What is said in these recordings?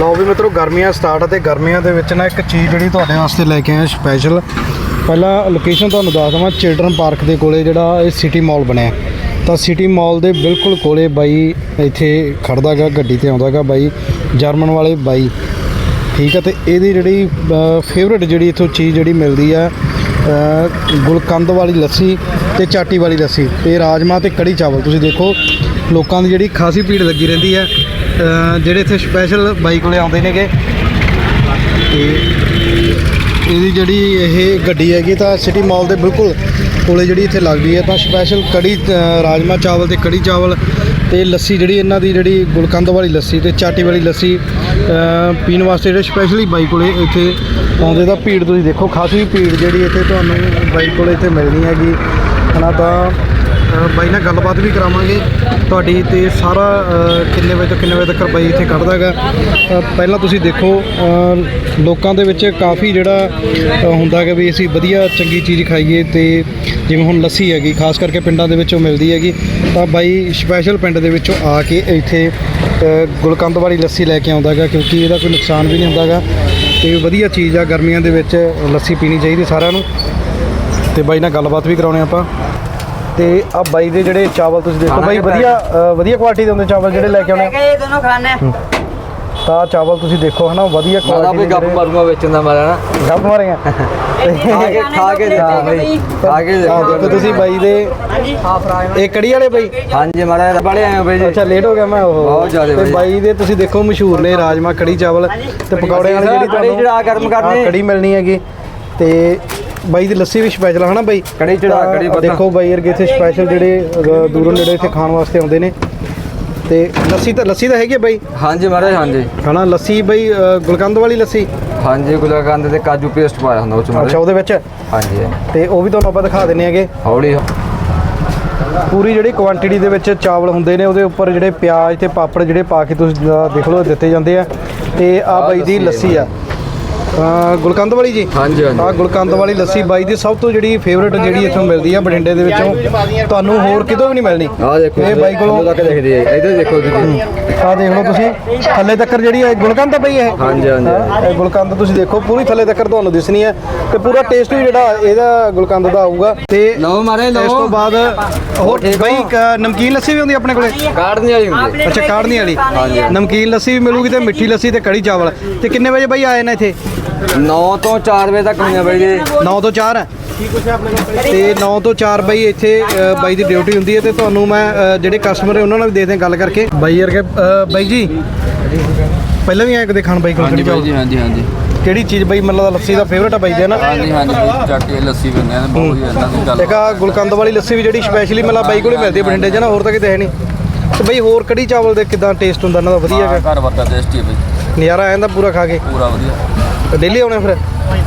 ਲਓ ਵੀ ਮਿੱਤਰੋ, ਗਰਮੀਆਂ ਸਟਾਰਟ ਅਤੇ ਗਰਮੀਆਂ ਦੇ ਵਿੱਚ ਨਾ ਇੱਕ ਚੀਜ਼ ਜਿਹੜੀ ਤੁਹਾਡੇ ਵਾਸਤੇ ਲੈ ਕੇ ਆਏ ਸਪੈਸ਼ਲ ਪਹਿਲਾਂ ਲੋਕੇਸ਼ਨ ਤੁਹਾਨੂੰ ਦੱਸ ਦਵਾਂ ਚਿਲਡਰਨ ਪਾਰਕ ਦੇ ਕੋਲੇ ਜਿਹੜਾ ਇਹ ਸਿਟੀ ਮਾਲ ਬਣਿਆ। ਤਾਂ ਸਿਟੀ ਮਾਲ ਦੇ ਬਿਲਕੁਲ ਕੋਲੇ ਬਾਈ ਇੱਥੇ ਖੜਦਾਗਾ ਗੱਡੀ ਤੇ ਆਉਂਦਾਗਾ ਬਾਈ, ਜਰਮਨ ਵਾਲੇ ਬਾਈ। ਠੀਕ ਹੈ ਤੇ ਇਹਦੀ ਜਿਹੜੀ ਫੇਵਰਟ ਜਿਹੜੀ ਇਥੋਂ ਚੀਜ਼ ਜਿਹੜੀ ਮਿਲਦੀ ਆ ਗੁਲਕੰਦ ਵਾਲੀ ਲੱਸੀ ਤੇ ਚਾਟੀ ਵਾਲੀ ਲੱਸੀ ਤੇ ਰਾਜਮਾ ਤੇ ਕੜੀ ਚਾਵਲ। ਤੁਸੀਂ ਦੇਖੋ, ਲੋਕਾਂ ਦੀ ਜਿਹੜੀ ਖਾਸੀ ਭੀੜ ਲੱਗੀ ਰਹਿੰਦੀ ਹੈ ਜਿਹੜੇ ਇੱਥੇ ਸਪੈਸ਼ਲ ਬਾਈਕ ਵਾਲੇ ਆਉਂਦੇ ਨੇਗੇ। ਤੇ ਇਹਦੀ ਜਿਹੜੀ ਇਹ ਗੱਡੀ ਹੈਗੀ ਤਾਂ ਸਿਟੀ ਮਾਲ ਦੇ ਬਿਲਕੁਲ ਕੋਲੇ ਜਿਹੜੀ ਇੱਥੇ ਲੱਗਦੀ ਹੈ। ਤਾਂ ਸਪੈਸ਼ਲ ਕੜੀ ਅ, ਰਾਜਮਾ ਚਾਵਲ ਤੇ ਕੜੀ ਚਾਵਲ ਤੇ ਲੱਸੀ ਜਿਹੜੀ ਇਹਨਾਂ ਦੀ ਜਿਹੜੀ ਗੁਲਕੰਦ ਵਾਲੀ ਲੱਸੀ ਤੇ ਚਾਟੀ ਵਾਲੀ ਲੱਸੀ ਪੀਣ ਵਾਸਤੇ ਜਿਹੜੇ ਸਪੈਸ਼ਲੀ ਬਾਈ ਕੋਲੇ ਇੱਥੇ ਆਉਂਦੇ। ਤਾਂ ਭੀੜ ਤੁਸੀਂ ਦੇਖੋ ਖਾਸੀ ਭੀੜ ਜਿਹੜੀ ਇੱਥੇ ਤੁਹਾਨੂੰ ਬਾਈ ਕੋਲੇ ਇੱਥੇ ਮਿਲਣੀ ਹੈਗੀ। ਹਨਾ ਤਾਂ ਬਾਈ ਨਾਲ ਗੱਲਬਾਤ ਵੀ ਕਰਾਵਾਂਗੇ। ਤੁਹਾਡੀ ਤੇ ਸਾਰਾ ਕਿੰਨੇ ਵਜੇ ਤੋਂ ਕਿੰਨੇ ਵਜੇ ਤੱਕ ਬਾਈ ਇੱਥੇ ਕੱਢਦਾ ਹੈਗਾ। ਪਹਿਲਾਂ ਤੁਸੀਂ ਦੇਖੋ ਲੋਕਾਂ ਦੇ ਵਿੱਚ ਕਾਫੀ ਜਿਹੜਾ ਹੁੰਦਾ ਹੈਗਾ ਵੀ ਅਸੀਂ ਵਧੀਆ ਚੰਗੀ ਚੀਜ਼ ਖਾਈਏ ਤੇ ਜਿਵੇਂ ਹੁਣ ਲੱਸੀ ਹੈਗੀ, ਖਾਸ ਕਰਕੇ ਪਿੰਡਾਂ ਦੇ ਵਿੱਚੋਂ ਮਿਲਦੀ ਹੈਗੀ। ਤਾਂ ਬਾਈ ਸਪੈਸ਼ਲ ਪਿੰਡ ਦੇ ਵਿੱਚੋਂ ਆ ਕੇ ਇੱਥੇ ਗੁਲਕੰਦ ਵਾਲੀ ਲੱਸੀ ਲੈ ਕੇ ਆਉਂਦਾ ਹੈਗਾ, ਕਿਉਂਕਿ ਇਹਦਾ ਕੋਈ ਨੁਕਸਾਨ ਵੀ ਨਹੀਂ ਹੁੰਦਾ ਹੈਗਾ। ਤੇ ਵਧੀਆ ਚੀਜ਼ ਆ, ਗਰਮੀਆਂ ਦੇ ਵਿੱਚ ਲੱਸੀ ਪੀਣੀ ਚਾਹੀਦੀ ਸਾਰਿਆਂ ਨੂੰ। ਤੇ ਬਾਈ ਨਾਲ ਗੱਲਬਾਤ ਵੀ ਕਰਾਉਣੇ ਆਪਾਂ। ਤੇ ਆ ਬਾਈ ਦੇ ਜਿਹੜੇ ਚਾਵਲ ਤੁਸੀਂ ਦੇਖੋ ਬਾਈ ਵਧੀਆ ਅ, ਵਧੀਆ ਕੁਆਲਿਟੀ ਦੇ ਹੁੰਦੇ ਚਾਵਲ ਜਿਹੜੇ ਲੈ ਕੇ ਆਉਣੇ ਇਹ ਦੋਨੋਂ ਖਾਣੇ ਤਾਂ ਚਾਵਲ ਤੁਸੀਂ ਦੇਖੋ ਹਨਾ ਵਧੀਆ ਕੁਆਲਿਟੀ ਵੀ ਗੱਪ ਮਾਰੂਗਾ ਵੇਚਣ ਦਾ ਮਾਰਾ ਨਾ। ਗੱਪ ਮਾਰੀਆਂ? ਖਾ ਕੇ ਖਾ ਕੇ ਜਾ ਬਈ ਖਾ ਕੇ ਆਹ ਦੇਖੋ ਦੇਖੋ ਤੁਸੀਂ ਬਾਈ ਦੇ। ਇਹ ਕੜੀ ਵਾਲੇ ਬਾਈ? ਹਾਂਜੀ ਮਾਰਾ ਬੜੇ ਆਏ ਹੋ ਬਈ ਜੀ। ਅੱਛਾ ਲੇਟ ਹੋ ਗਿਆ ਮੈਂ ਉਹ ਬਹੁਤ ਜ਼ਿਆਦਾ ਤੇ ਬਾਈ। ਬਾਈ ਦੇ ਤੁਸੀਂ ਦੇਖੋ ਮਸ਼ਹੂਰ ਨੇ ਰਾਜਮਾ ਕੜੀ ਚਾਵਲ ਤੇ ਪਕੌੜੇ ਵਾਲੀ ਜਿਹੜੀ ਕੜੀ ਚੜਾ ਗਰਮ ਕਰਨੀ। ਹਾਂ, ਕੜੀ ਮਿਲਣੀ ਹੈਗੀ। ਤੇ ਬਾਈ ਦੀ ਲੱਸੀ ਵੀ ਸਪੈਸ਼ਲ ਹੈ ਨਾ ਬਾਈ? ਕੜੀ ਚੜ੍ਹਾ, ਤਾਂ ਕੜੀ ਪੱਤਾ। ਦੇਖੋ ਬਾਈ ਵਰਗੇ ਇੱਥੇ ਸਪੈਸ਼ਲ ਜਿਹੜੇ ਅ, ਦੂਰੋਂ ਨੇੜੇ ਇੱਥੇ ਖਾਣ ਵਾਸਤੇ ਆਉਂਦੇ ਨੇ। ਤੇ ਲੱਸੀ ਤਾਂ ਲੱਸੀ ਤਾਂ ਹੈਗੀ ਬਾਈ? ਹਾਂਜੀ ਮਾਰਾ ਹਾਂਜੀ। ਹਨਾ ਲੱਸੀ ਬਾਈ ਅ, ਗੁਲਕੰਦ ਵਾਲੀ ਲੱਸੀ? ਹਾਂਜੀ ਗੁਲਾਕੰਦ ਤੇ ਕਾਜੂ ਪੇਸਟ ਪਾਇਆ ਹੁੰਦਾ ਉਹ ਚ ਅੱਛਾ ਉਹਦੇ ਵਿੱਚ? ਹਾਂਜੀ ਤੇ ਉਹ ਵੀ ਤੁਹਾਨੂੰ ਆਪਾਂ ਦਿਖਾ ਦਿੰਨੇ ਹੈਗੇ ਹੌਲੀ ਪੂਰੀ ਜਿਹੜੀ ਕੁਆਂਟੀਟੀ ਦੇ ਵਿੱਚ ਚਾਵਲ ਹੁੰਦੇ ਨੇ ਉਹਦੇ ਉੱਪਰ ਜਿਹੜੇ ਪਿਆਜ਼ ਤੇ ਪਾਪੜ ਜਿਹੜੇ ਪਾ ਕੇ ਤੁਸੀਂ ਅ, ਦੇਖ ਲਓ ਦਿੱਤੇ ਜਾਂਦੇ ਆ। ਤੇ ਆ ਬਾਈ ਦੀ ਲੱਸੀ ਆ। ਗੁਲਕੰਦ ਵਾਲੀ ਜੀ? ਹਾਂਜੀ ਆ ਹਾਂਜੀ ਗੁਲਕੰਦ ਵਾਲੀ ਲੱਸੀ ਬਾਈ ਦੀ ਸਭ ਤੋਂ ਜਿਹੜੀ ਫੇਵਰਟ ਜਿਹੜੀ ਇੱਥੋਂ ਮਿਲਦੀ ਆ ਬਠਿੰਡੇ ਦੇ ਵਿੱਚੋਂ। ਤੁਹਾਨੂੰ ਹੋਰ ਕਿਤੋਂ ਵੀ ਨਹੀਂ ਮਿਲਣੀ। ਆਹ ਦੇਖੋ ਇਹ ਬਾਈ ਕੋਲੋਂ ਤੱਕ ਦੇਖਦੀ ਹੈ। ਇੱਧਰ ਦੇਖੋ ਤੁਸੀਂ ਆ ਦੇਖ ਲਓ ਤੁਸੀਂ। ਥੱਲੇ ਤੱਕ ਜਿਹੜੀ ਹੈ ਗੁਲਕੰਦ ਆ ਬਈ ਇਹ। ਹਾਂਜੀ ਹਾਂਜੀ। ਇਹ ਗੁਲਕੰਦ ਤੁਸੀਂ ਦੇਖੋ ਪੂਰੀ ਥੱਲੇ ਤੱਕ ਤੁਹਾਨੂੰ ਦਿਸਣੀ ਹੈ ਤੇ ਪੂਰਾ ਟੇਸਟ ਵੀ ਜਿਹੜਾ ਇਹਦਾ ਗੁਲਕੰਦ ਦਾ ਆਊਗਾ। ਤੇ ਲਓ ਮਾਰੇ ਇਸ ਲਓ ਤੋਂ ਬਾਅਦ ਹੋਰ ਬਈ ਨਮਕੀਨ ਲੱਸੀ ਵੀ ਹੁੰਦੀ ਆਪਣੇ ਕੋਲੇ? ਕਾੜਨੀ ਵਾਲੀ ਹੁੰਦੀ ਹੈ। ਅੱਛਾ ਕਾੜਨੀ ਵਾਲੀ। ਨਮਕੀਨ ਲੱਸੀ ਵੀ ਮਿਲੂਗੀ ਤੇ ਮਿੱਠੀ ਲੱਸੀ ਤੇ ਕੜੀ ਚਾਵਲ। ਤੇ ਕਿੰਨੇ ਵਜੇ ਬਈ ਆਏ ਨੇ ਇੱਥੇ? 9 ਤੋਂ 4 ਵਜੇ ਤੱਕ ਹੁੰਦੀਆਂ ਬਈ ਜੀ। 9 ਤੋਂ 4 ਹੈ। ਤੇ 9 ਤੋਂ 4 ਬਈ ਇੱਥੇ ਅ, ਬਾਈ ਦੀ ਡਿਊਟੀ ਹੁੰਦੀ ਹੈ ਤੇ ਤੁਹਾਨੂੰ ਮੈਂ ਅ, ਜਿਹੜੇ ਕਸਟਮਰ ਨੇ ਉਹਨਾਂ ਨਾਲ ਵੀ ਦੇਖਦੇ ਹਾਂ ਗੱਲ ਕਰਕੇ। ਬਾਈ ਵਰਗੇ ਅ, ਬਾਈ ਜੀ ਪਹਿਲਾਂ ਵੀ ਆਏ ਕਦੇ ਖਾਣ ਬਾਈ ਕੋਲ ਕੜੀ ਚਾਵਲ ਹਾਂਜੀ ਹਾਂਜੀ। ਕਿਹੜੀ ਚੀਜ਼ ਬਾਈ ਮਤਲਬ ਦਾ ਲੱਸੀ ਦਾ ਫੇਵਰਟ ਆ ਬਾਈ ਦੇ ਨਾ? ਹਾਂਜੀ ਹਾਂਜੀ ਚੱਕ ਕੇ ਲੱਸੀ ਪੀਂਦੇ ਆ ਬਹੁਤ ਹੀ। ਦੀ ਗੱਲ ਇੱਕ ਆ ਗੁਲਕੰਦ ਵਾਲੀ ਲੱਸੀ ਵੀ ਜਿਹੜੀ ਸਪੈਸ਼ਲੀ ਮਤਲਬ ਬਾਈ ਕੋਲੇ ਮਿਲਦੀ ਹੈ ਬਠਿੰਡੇ 'ਚ ਨਾ ਹੋਰ ਤਾਂ ਕਿਤੇ ਹੈ ਨਹੀਂ। ਤੇ ਬਈ ਹੋਰ ਕੜੀ ਚਾਵਲ ਦੇ ਕਿਦਾਂ ਟੇਸਟ ਹੁੰਦਾ? ਇਹਨਾਂ ਦਾ ਵਧੀਆ ਹੈਗਾ। ਘਰ ਵਰਗਾ ਟੇਸਟੀ ਹੈ ਬਈ। ਨਜ਼ਾਰਾ ਆ ਜਾਂਦਾ ਪੂਰਾ ਖਾ ਕੇ? ਪੂਰਾ ਵਧੀਆ। ਡੇਲੀ ਆਉਣੇ ਫਿਰ?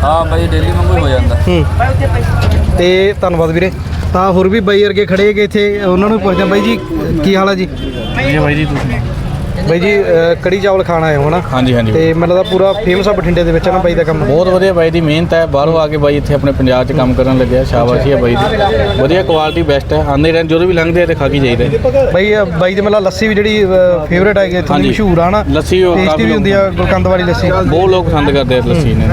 ਹਾਂ ਬਈ ਡੇਲੀ ਵਾਂਗੂ ਹੀ ਹੋ ਜਾਂਦਾ। ਹੂੰ। ਤੇ ਧੰਨਵਾਦ ਵੀਰੇ। ਤਾਂ ਹੋਰ ਵੀ ਬਾਈ ਵਰਗੇ ਖੜੇ ਹੈਗੇ ਇੱਥੇ ਉਹਨਾਂ ਨੂੰ ਪੁੱਛਦਾ ਬਾਈ ਜੀ ਕੀ ਹਾਲ ਆ ਜੀ? ਜੀ ਬਾਈ ਜੀ ਤੁਸੀਂ? ਬਾਈ ਜੀ ਅ, ਕੜੀ ਚਾਵਲ ਖਾਣ ਆਏ ਹੋ ਹਨਾ? ਹਾਂਜੀ ਹਾਂਜੀ ਤੇ ਮੈਨੂੰ ਲੱਗਦਾ ਪੂਰਾ ਫੇਮਸ ਆ ਬਠਿੰਡੇ ਦੇ ਵਿੱਚ ਨਾ ਬਾਈ ਦਾ ਕੰਮ? ਬਹੁਤ ਵਧੀਆ ਬਾਈ ਦੀ ਮਿਹਨਤ ਹੈ। ਬਾਹਰੋਂ ਆ ਕੇ ਬਾਈ ਇੱਥੇ ਆਪਣੇ ਪੰਜਾਬ 'ਚ ਕੰਮ ਕਰਨ ਲੱਗਿਆ। ਸ਼ਾਬਾਸ਼ੀ ਹੈ ਬਾਈ ਦੀ। ਵਧੀਆ ਕੁਆਲਿਟੀ ਬੈਸਟ ਹੈ। ਆਂਦੇ ਰਹਿਣ ਜਦੋਂ ਵੀ ਲੰਘਦੇ ਆ ਤੇ ਖਾ ਕੇ ਜਾਈਦਾ ਬਾਈ ਅ, ਬਾਈ ਦੀ ਮਤਲਬ ਲੱਸੀ ਵੀ ਜਿਹੜੀ ਫੇਵਰੇਟ ਹੈਗੀ ਇੱਥੋਂ ਦੀ ਹਾਂਜੀ। ਮਸ਼ਹੂਰ ਆ ਨਾ ਲੱਸੀ ਉਹ ਟੇਸਟੀ ਕਾਫੀ ਵੀ ਹੁੰਦੀ ਆ ਗੁਲਕੰਦ ਵਾਲੀ ਲੱਸੀ। ਬਹੁਤ ਲੋਕ ਪਸੰਦ ਕਰਦੇ ਆ ਲੱਸੀ ਨੇ।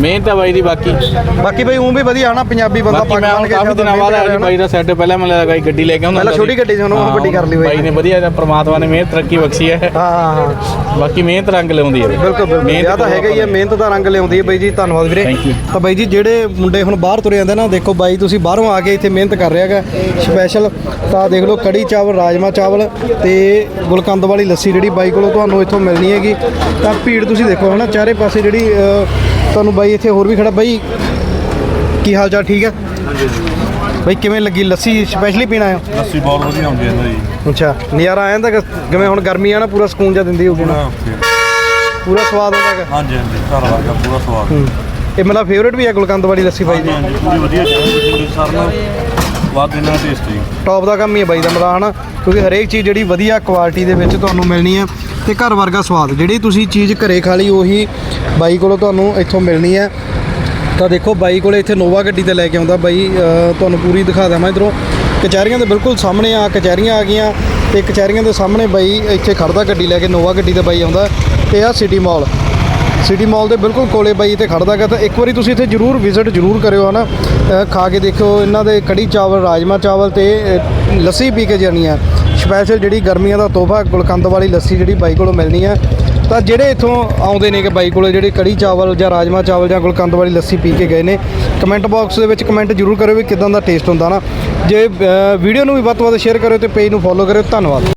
ਮਿਹਨਤ ਹੈ ਬਾਈ ਦੀ ਬਾਕੀ। ਬਾਕੀ ਬਾਈ ਉਹ ਵੀ ਵਧੀਆ ਹਨਾ ਪੰਜਾਬੀ ਬੰਦਾ ਬਾਕੀ ਮੈਂ ਹੁਣ ਕਾਫੀ ਦਿਨਾਂ ਬਾਅਦ ਆਇਆ ਬਾਈ ਦਾ ਸੈੱਟ ਪਹਿਲਾਂ ਮੈਂ ਲਗਾਈ ਗੱਡੀ ਲੈ ਕੇ ਆਉਂਦਾ ਪਹਿਲਾਂ ਹੁੰਦਾ ਛੋਟੀ ਗੱਡੀ ਸੀ, ਹੁਣ ਉਹ ਹਾਂ, ਵੱਡੀ ਕਰ ਲਈ ਬਾਈ ਬਾਈ ਨੇ ਵਧੀਆ ਜਿਹਾ ਪ੍ਰਮਾਤਮਾ ਨੇ ਮਿਹਨਤ ਤਰੱਕੀ ਬਖਸ਼ੀ ਹੈ। ਹਾਂ। ਹਾਂ ਹਾਂ ਬਾਕੀ ਮਿਹਨਤ ਰੰਗ ਲਿਆਉਂਦੀ ਹੈ। ਬਿਲਕੁਲ ਬਿਲਕੁਲ। ਮਿਹਨਤ ਇਹ ਤਾਂ ਹੈਗਾ ਹੀ ਹੈ ਮਿਹਨਤ ਦਾ ਰੰਗ ਲਿਆਉਂਦੀ ਹੈ ਬਾਈ ਜੀ ਧੰਨਵਾਦ ਵੀਰੇ। Thank you. ਤਾਂ ਬਾਈ ਜੀ ਜਿਹੜੇ ਮੁੰਡੇ ਹੁਣ ਬਾਹਰ ਤੁਰੇ ਜਾਂਦੇ ਨਾ ਦੇਖੋ ਬਾਈ ਤੁਸੀਂ ਬਾਹਰੋਂ ਆ ਕੇ ਇੱਥੇ ਮਿਹਨਤ ਕਰ ਰਿਹਾ ਹੈਗਾ। ਸਪੈਸ਼ਲ ਤਾਂ ਦੇਖ ਲਓ ਕੜੀ ਚਾਵਲ ਰਾਜਮਾ ਚਾਵਲ ਤੇ ਗੁਲਕੰਦ ਵਾਲੀ ਲੱਸੀ ਜਿਹੜੀ ਬਾਈ ਕੋਲੋਂ ਤੁਹਾਨੂੰ ਇੱਥੋਂ ਮਿਲਣੀ ਹੈਗੀ। ਤਾਂ ਭੀੜ ਤੁਸੀਂ ਦੇਖੋ ਹਨਾ ਚਾਰੇ ਪਾਸੇ ਜਿਹੜੀ ਤੁਹਾਨੂੰ ਬਾਈ ਇੱਥੇ ਹੋਰ ਵੀ ਖੜਾ। ਬਾਈ ਕੀ ਹਾਲ ਚਾਲ? ਠੀਕ ਹੈ? ਬਾਈ ਕਿਵੇਂ ਲੱਗੀ ਲੱਸੀ ਸਪੈਸ਼ਲੀ ਪੀਣਾ ਹੈ? ਲੱਸੀ ਬਹੁਤ ਵਧੀਆ ਹੁੰਦੀ ਹੈ ਜੀ। ਅੱਛਾ ਨਜ਼ਾਰਾ ਆ ਜਾਂਦਾ ਕਿ ਜਿਵੇਂ ਹੁਣ ਗਰਮੀ ਆ ਨਾ ਪੂਰਾ ਸਕੂਨ ਜਿਹਾ ਦਿੰਦੀ ਹੋਊਗੀ ਨਾ। ਪੂਰਾ ਸਵਾਦ ਆਉਂਦਾ ਹੈਗਾ ਹਾਂਜੀ ਹਾਂਜੀ ਘਰ ਵਰਗਾ ਪੂਰਾ ਸਵਾਦ। ਹੂੰ। ਇਹ ਮੇਰਾ ਫੇਵਰੇਟ ਵੀ ਹੈ ਗੁਲਕੰਦ ਵਾਲੀ ਲੱਸੀ ਬਾਈ ਦੀ? ਹਾਂਜੀ ਪੂਰੀ ਵਧੀਆ ਚੱਲਦੀ ਸਰ ਨਾਲ ਵੱਧ ਇਹਨਾਂ ਟੇਸਟੀ ਟੌਪ ਦਾ ਕੰਮ ਹੀ ਹੈ ਬਾਈ ਦਾ ਮਤਲਬ ਹਨਾ? ਕਿਉਂਕਿ ਹਰੇਕ ਚੀਜ਼ ਜਿਹੜੀ ਵਧੀਆ ਕੁਆਲਿਟੀ ਦੇ ਵਿੱਚ ਤੁਹਾਨੂੰ ਮਿਲਣੀ ਹੈ ਤੇ ਘਰ ਵਰਗਾ ਸਵਾਦ ਜਿਹੜੀ ਤੁਸੀਂ ਚੀਜ਼ ਘਰੇ ਖਾ ਲਈ ਉਹੀ ਬਾਈ ਕੋਲੋਂ ਤੁਹਾਨੂੰ ਇੱਥੋਂ ਮਿਲਣੀ ਹੈ। ਤਾਂ ਦੇਖੋ ਬਾਈ ਕੋਲੇ ਇੱਥੇ ਨੋਵਾ ਗੱਡੀ ਤੇ ਲੈ ਕੇ ਆਉਂਦਾ ਬਾਈ ਤੁਹਾਨੂੰ ਪੂਰੀ ਦਿਖਾ ਦਾਂ ਮੈਂ ਇਧਰੋਂ। ਕਚਹਿਰੀਆਂ ਦੇ ਬਿਲਕੁਲ ਸਾਹਮਣੇ ਆ ਕਚਹਿਰੀਆਂ ਆ ਗਈਆਂ ਤੇ ਕਚਹਿਰੀਆਂ ਦੇ ਸਾਹਮਣੇ ਬਾਈ ਇੱਥੇ ਖੜਦਾ ਗੱਡੀ ਲੈ ਕੇ ਨੋਵਾ ਗੱਡੀ ਤੇ ਬਾਈ ਆਉਂਦਾ ਤੇ ਆ ਸਿਟੀ ਮਾਲ ਸਿਟੀ ਮਾਲ ਦੇ ਬਿਲਕੁਲ ਕੋਲੇ ਬਾਈ ਇੱਥੇ ਖੜਦਾ ਗਾ ਤਾਂ ਇੱਕ ਵਾਰੀ ਤੁਸੀਂ ਇੱਥੇ ਜਰੂਰ ਵਿਜ਼ਿਟ ਜਰੂਰ ਕਰਿਓ ਹਨਾ। ਅ, ਖਾ ਕੇ ਦੇਖੋ ਇਹਨਾਂ ਦੇ ਕੜੀ ਚਾਵਲ ਰਾਜਮਾ ਚਾਵਲ ਤੇ ਲੱਸੀ ਪੀ ਕੇ ਜਾਣੀ ਆ। ਸਪੈਸ਼ਲ ਜਿਹੜੀ ਗਰਮੀਆਂ ਦਾ ਤੋਹਫਾ ਗੁਲਕੰਦ ਵਾਲੀ ਲੱਸੀ ਜਿਹੜੀ ਬਾਈ ਕੋਲੋਂ ਮਿਲਣੀ ਆ। ਤਾਂ ਜਿਹੜੇ ਇੱਥੋਂ ਆਉਂਦੇ ਨੇ ਕਿ ਬਾਈ ਕੋਲੇ ਜਿਹੜੇ ਕੜੀ ਚਾਵਲ ਜਾਂ ਰਾਜਮਾ ਚਾਵਲ ਜਾਂ ਗੁਲਕੰਦ ਵਾਲੀ ਲੱਸੀ ਪੀ ਕੇ ਗਏ ਨੇ ਕਮੈਂਟ ਬਾਕਸ ਦੇ ਵਿੱਚ ਕਮੈਂਟ ਜਰੂਰ ਕਰਿਓ ਵੀ ਕਿਦਾਂ ਦਾ ਟੇਸਟ ਹੁੰਦਾ ਨਾ। ਜੇ ਵੀਡੀਓ ਨੂੰ ਵੀ ਵੱਧ ਤੋਂ ਵੱਧ ਸ਼ੇਅਰ ਕਰਿਓ ਤੇ ਪੇਜ ਨੂੰ ਫੋਲੋ ਕਰਿਓ। ਧੰਨਵਾਦ।